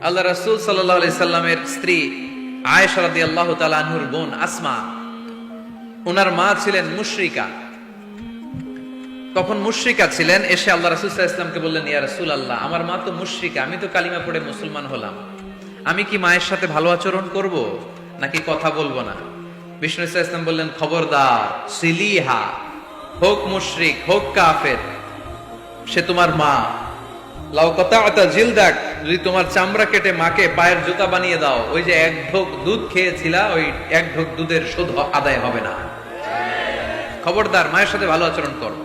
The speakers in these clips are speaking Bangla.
আল্লাহ রাসূল সাল্লামের স্ত্রী আয়েশা রাদিয়াল্লাহু তাআলা আনহুর বোন আসমা ওনার মা ছিলেন মুশরিকা। তখন মুশরিকা ছিলেন, এসে আল্লাহ রাসূল ইসলামকে বললেন, ইয়া রাসূল আল্লাহ আমার মা তো মুশ্রিকা, আমি তো কালিমা পড়ে মুসলমান হলাম। আমি কি মায়ের সাথে ভালো আচরণ করব, নাকি কথা বলব না? বিষ্ণু ইসলাম বললেন, খবরদার, সিলিহা, হোক মুশরিক, হোক কাফের, সে তোমার মা। লাউ কথা জিল দেখ যদি তোমার চামড়া কেটে মাকে পায়ের জুতা বানিয়ে দাও, ওই যে এক ঢোক দুধ খেয়েছিলা, ওই এক ঢোক দুধের শোধ আদায় হবে না। খবরদার, মায়ের সাথে ভালো আচরণ করো।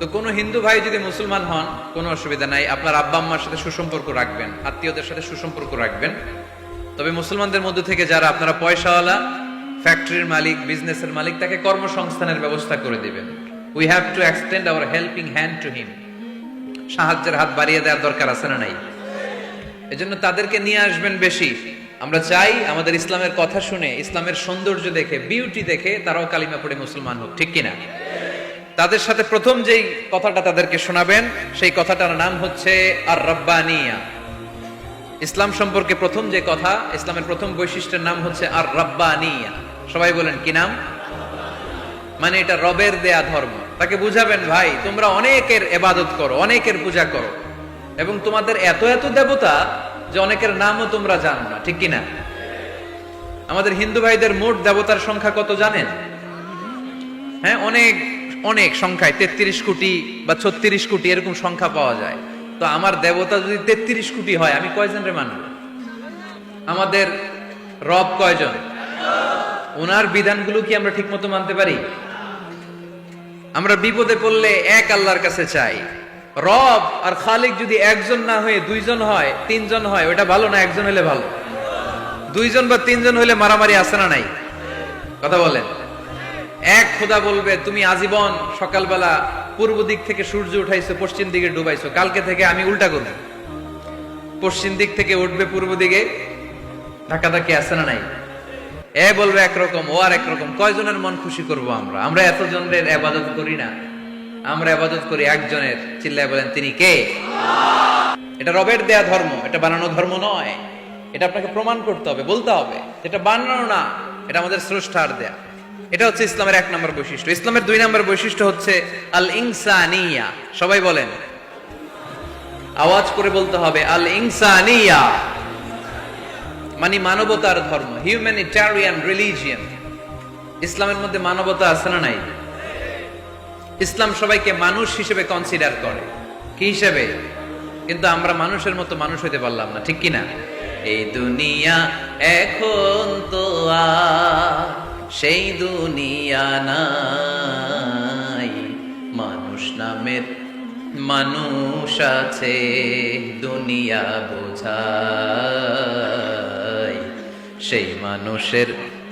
তো কোনো হিন্দু ভাই যদি মুসলমান হন, কোনো অসুবিধা নাই, আপনার আব্বা আম্মার সাথে সুসম্পর্ক রাখবেন, আত্মীয়দের সাথে সুসম্পর্ক রাখবেন। তবে মুসলমানদের মধ্যে থেকে যারা আপনারা পয়সাওয়ালা, ফ্যাক্টরির মালিক, বিজনেসের মালিক, তাকে কর্মসংস্থানের ব্যবস্থা করে দিবেন। We have to extend our helping hand to him সাহায্যের হাত বাড়িয়ে দেওয়ার দরকার আছে না নাই? এজন্য তাদেরকে নিয়ে আসবেন বেশি। আমরা চাই আমাদের ইসলামের কথা শুনে, ইসলামের সৌন্দর্য দেখে বিউটি দেখে তারাও কালিমা পড়ে মুসলমান হোক, ঠিক কিনা? তাদের সাথে প্রথম যেই কথাটা তাদেরকে শোনাবেন, সেই কথাটার নাম হচ্ছে আর রব্বানিয়া ইসলাম সম্পর্কে প্রথম যে কথা, ইসলামের প্রথম বৈশিষ্ট্যের নাম হচ্ছে আর রব্বানিয়া সবাই বলেন, কি নাম? মানে এটা রবের দেয়া ধর্ম। তাকে বুঝাবেন, ভাই, তোমরা অনেকের এবাদত করো, অনেকের পূজা করো। এবং তোমাদের এত এত দেবতা যে অনেকের নামও তোমরা জানো না, ঠিক কিনা? আমাদের হিন্দু ভাইদের মোট দেবতার সংখ্যা কত জানেন? হ্যাঁ অনেক অনেক সংখ্যায়, তেত্রিশ কোটি বা ছত্রিশ কোটি এরকম সংখ্যা পাওয়া যায়। তো আমার দেবতা যদি তেত্রিশ কোটি হয়, আমি কয়জন রে মানব? আমাদের রব কয়জন? ওনার বিধানগুলো কি আমরা ঠিকমতো মানতে পারি? আমরা বিপদে পড়লে এক আল্লাহর কাছে চাই। রব আর খালিক যদি একজন না হয়ে দুইজন হয়, তিনজন হয়, ওটা ভালো না একজন হলে ভালো? দুইজন বা তিনজন হলে মারামারি আসে না নাই? কথা বলেন। এক খোদা বলবে, তুমি আজীবন সকালবেলা পূর্ব দিক থেকে সূর্য উঠাইছো, পশ্চিম দিকে ডুবাইছো, কালকে থেকে আমি উল্টা করব। পশ্চিম দিক থেকে উঠবে পূর্ব দিকে ধাক্কা ধাক্কি আসে না নাই? এ বলবে একরকম, ও আর একরকম, কয়জনের মন খুশি করব আমরা? আমরা এতজনের আবাদত করি না। আমরা আবাদত করি একজনের, চিল্লায় বলেন, তিনি কে? এটা রবের দেয়া ধর্ম, এটা বানানো ধর্ম নয়। এটা আপনাকে প্রমাণ করতে হবে, বলতে হবে এটা বানানো না, এটা আমাদের স্রষ্টার দেয়া। এটা হচ্ছে ইসলামের এক নম্বর বৈশিষ্ট্য। ইসলামের দুই নম্বর বৈশিষ্ট্য হচ্ছে আল ইনসানিয়া সবাই বলেন। আওয়াজ করে বলতে হবে আল ইনসানিয়া মানে মানবতার ধর্ম, হিউম্যানিটারিয়ান রিলিজিয়ান। ইসলামের মধ্যে মানবতা আছে না নাই? ইসলাম সবাইকে মানুষ হিসেবে কনসিডার করে। কি হিসেবে? কিন্তু আমরা মানুষের মতো মানুষ হইতে পারলাম না, ঠিক কিনা? এই দুনিয়া এখন তো সেই দুনিয়া নাই। মানুষ নামের মানুষ আছে, দুনিয়া বোঝাই। সেই মানুষের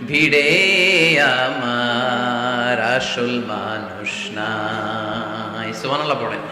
ভিড়ে আমার আসল মানুষ নাই। সুবহানাল্লাহ পড়েন।